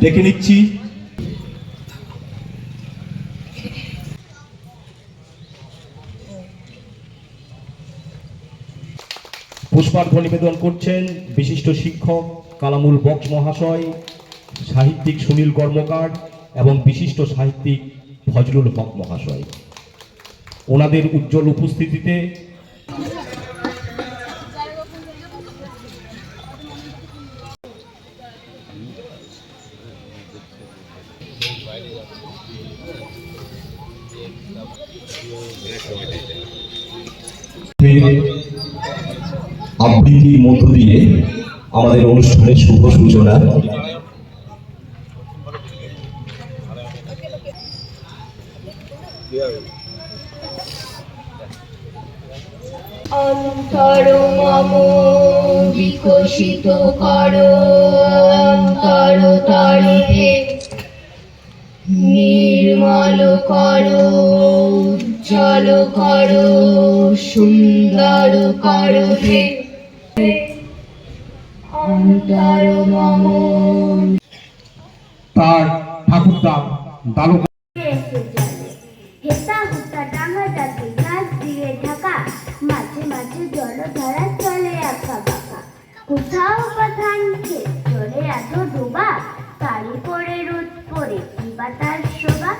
ডেকে নিচ্ছি। পুষ্পার্ঘ নিবেদন করছেন বিশিষ্ট শিক্ষক কালামুল বক্স মহাশয়, সাহিত্যিক সুনীল কর্মকার এবং বিশিষ্ট সাহিত্যিক ফজলুল হক মহাশয়। ওনাদের উজ্জ্বল উপস্থিতিতে আবৃত্তির মধ্য দিয়ে আমাদের অনুষ্ঠানের শুভ সূচনা। অন্তর মম বিকশিত কর, অন্তর তরফে নির্মল কর। উজ্জ্বল কর সুন্দর কর হে। অন্তর মম তার ঠাকুরদা দালক হেতা হুতা ডাঙা ডাকে গাছ দিয়ে ঢাকা। মাঝে মাঝে জলধারা চলে আঁকা বাঁকা। কোথাও বা ধান ক্ষেত চলে এত ডোবা। তারি পরে রোদ পরে কিবা তার শোভা।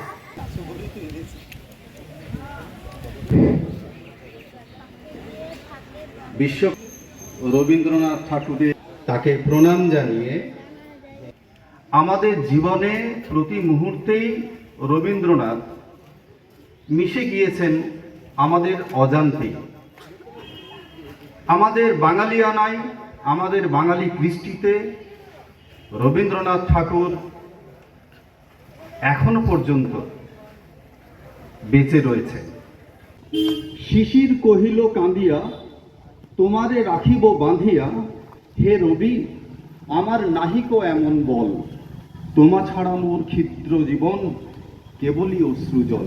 বিশ্ব রবীন্দ্রনাথ ঠাকুরের তাকে প্রণাম জানিয়ে আমাদের জীবনে প্রতি মুহূর্তেই রবীন্দ্রনাথ মিশে গিয়েছেন আমাদের অজান্তে আমাদের বাঙালিয়ানায় আমাদের বাঙালি কৃষ্টিতে রবীন্দ্রনাথ ঠাকুর এখনও পর্যন্ত বেঁচে রয়েছে। শিশির কহিল কাঁদিয়া তোমারে রাখিব বাঁধিয়া, হে রবি, আমার নাহিক এমন বল। তোমা ছাড়া মোর ক্ষিদ্র জীবন কেবলই অশ্রুজল।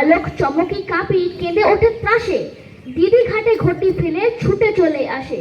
বালক চমকে কাঁপি কেঁদে ওঠে ত্রাসে। দিদি ঘাটে ঘটি ফেলে ছুটে চলে আসে।